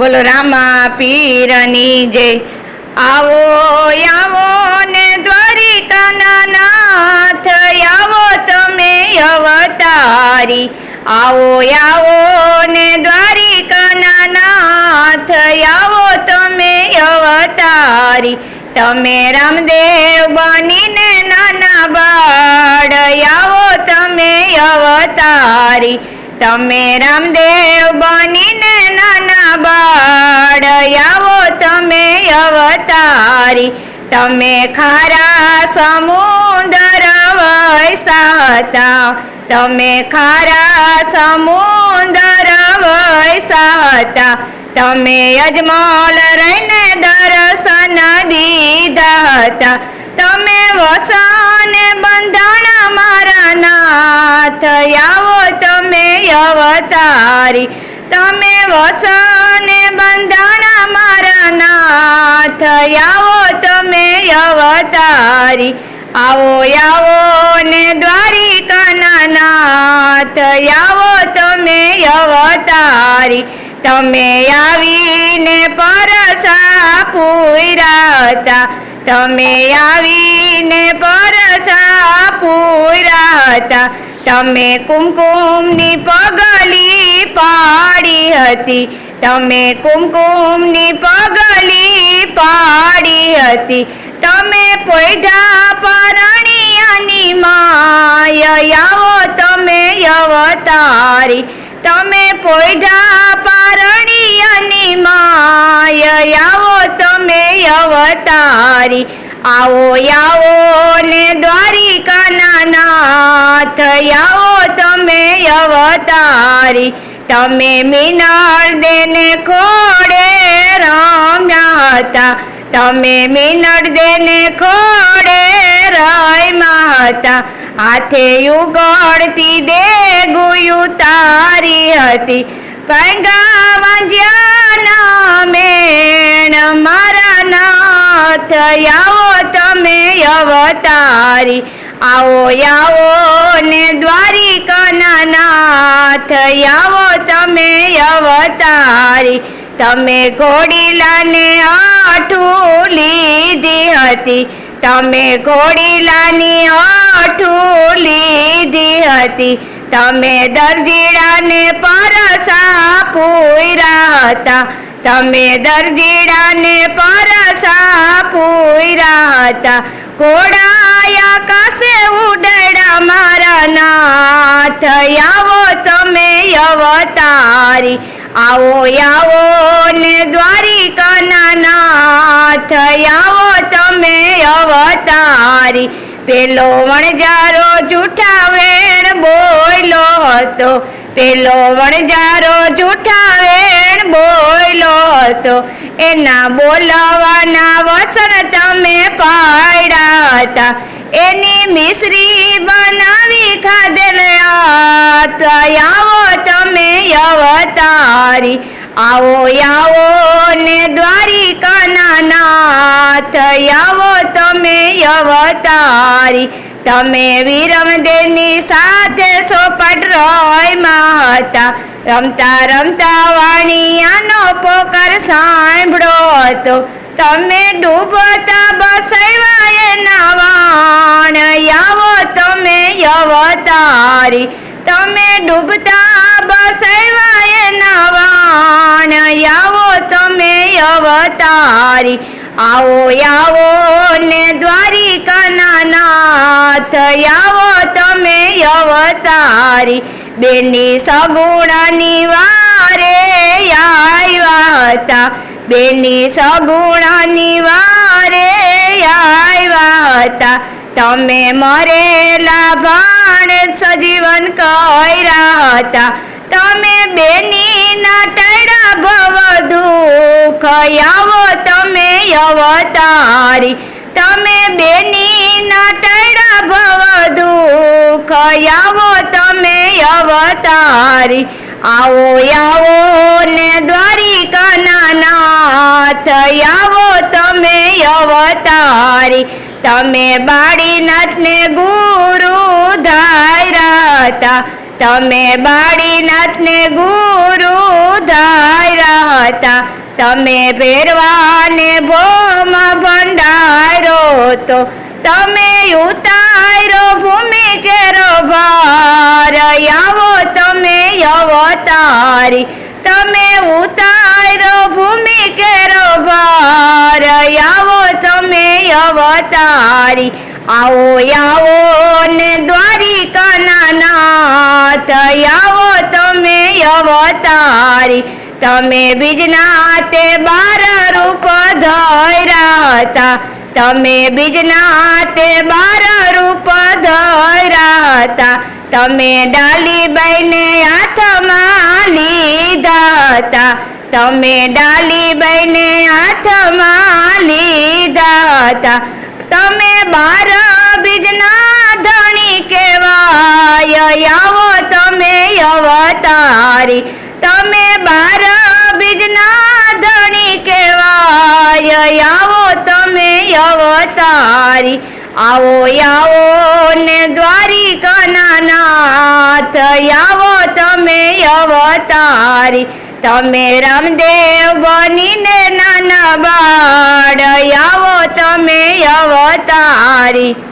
બોલો, રામા પીરની જય આવો આવો ને દ્વારિકાના નાથ આવો તમે અવતારી. આવો આવો ને દ્વારિકાના નાથ આવો તમે અવતારી. તમે રામદેવ બનીને નાના બાળ, આવો તમે અવતારી. તમે રામદેવ બનીને નાના બાળ આવો તમે અવતારી. તમે ખારા સમુદર વૈસા હતા તમે ખારા સમુદર વૈસા હતા તમે અજમલ રહીને દર્શન દીધા હતા તમે વસાને બંધાણા મારા નાથ આવો તમે અવતારી. તમે વસાને બંધાણા મારા નાથ આવો તમે અવતારી. આવો આવો ને દ્વારિકાના નાથ આવો તમે અવતારી. તમે આવીને પરસા પૂર્યા હતા તમે આવીને પરસા પૂરા હતા. તમે કુમકુમની પગલી પાડી હતી. તમે કુમકુમની પગલી પાડી હતી. તમે પૈઢા પરણિયાની માય તમે અવતારી. તમે પોઈઢા અવતારી. આવો આવો ને દ્વારિકાના નાથ આવો તમે અવતારી. તમે મિનળ દેને ખોડે રમ્યા હતા તમે મિનળ દેને ખોડે રમ્યા હતા હાથે યુગળતી દે ગુયું તારી હતી. પંગા વાંજ્યાના નામે નાથ આવો તમે અવતારી. આવો આવો ને દ્વારિકાના નાથ આવો તમે અવતારી. તમે ઘોડીલાને આઠું લીધી હતી. તમે ઘોડીલાની આઠું લીધી હતી. તમે દરજીડાને પરસા પૂર્યા હતા. તમે દરજીડાને હતા ઘોડાયા કાસે ઉડડા મારા નાથ. આવો તમે અવતારી, આવો આવો ને દ્વારિકાના નાથ. આવો તમે અવતારી, પેલો વણજારો જૂઠા વેણ બોયલો હતો. પેલો વણજારો જૂઠા વેણ બોયલો તો એના બોલાવાના વચન તમે પાડ્યા એની મિશ્રી બનાવી ખાધેલ આવો તમે અવતારી. આવો આવો ને દ્વારિકાના નાથ. આવો તમે અવતારી. તમે વિરમદેવની સાથે સોપટ રોયમાં હતા રમતા રમતા વાણિયાનો પોકર સાંભળો હતો. તમે ડૂબતા બસૈવા એના વાણ આવો તમે અવતારી તમે ડૂબતા બસૈવા એના વાણ આવો તમે અવતારી આવો આવો ને દ્વારિકાના નાથ આવો તમે અવતારી. બેની સગુણાની વારે આવ્યા હતા. બેની સગુણાની વારે આવ્યા હતા. તમે મરેલા ભાણ સજીવન કર્યા હતા. તમે બેની ના ટડા ભવ દુઃખ. આવો તમે અવતારી. તમે બેની ના ટડા ભવ દુઃખ. આવો તમે અવતારી. આવો આવો ને દ્વારિકાના નાથ આવો તમે અવતારી. તમે બાળીનાથને ગુરુ ધાર્યા હતા. તમે બાળીનાથને ગુરુ ધાર્યા હતા. તમે ભેરવાને ભોમાં ભંડારો તો તમે ઉતારો ભૂમિ કેરો ભાર. આવો તમે અવતારી. તમે ઉતારો ભૂમિ કેરો ભાર. આવો તમે અવતારી. આવો આવો આવો તમે અવતારી, તમે બીજના બાર રૂપ ધર્યા હતા. તમે બીજના બાર રૂપ ધર્યા હતા. તમે ડાલીબાઈને હાથમાં લીધા હતા. તમે ડાલી બહેને હાથમાં લીધા હતા. તમે બાર બીજના ધણી કેવાય આવો અવતારી. તમે બાર બીજના ધણી કહેવાય. આવો તમે અવતારી. આવો આવો ને દ્વારિકાના નાથ આવો તમે અવતારી. તમે રામદેવ બનીને નાના બાળ. આવો તમે અવતારી.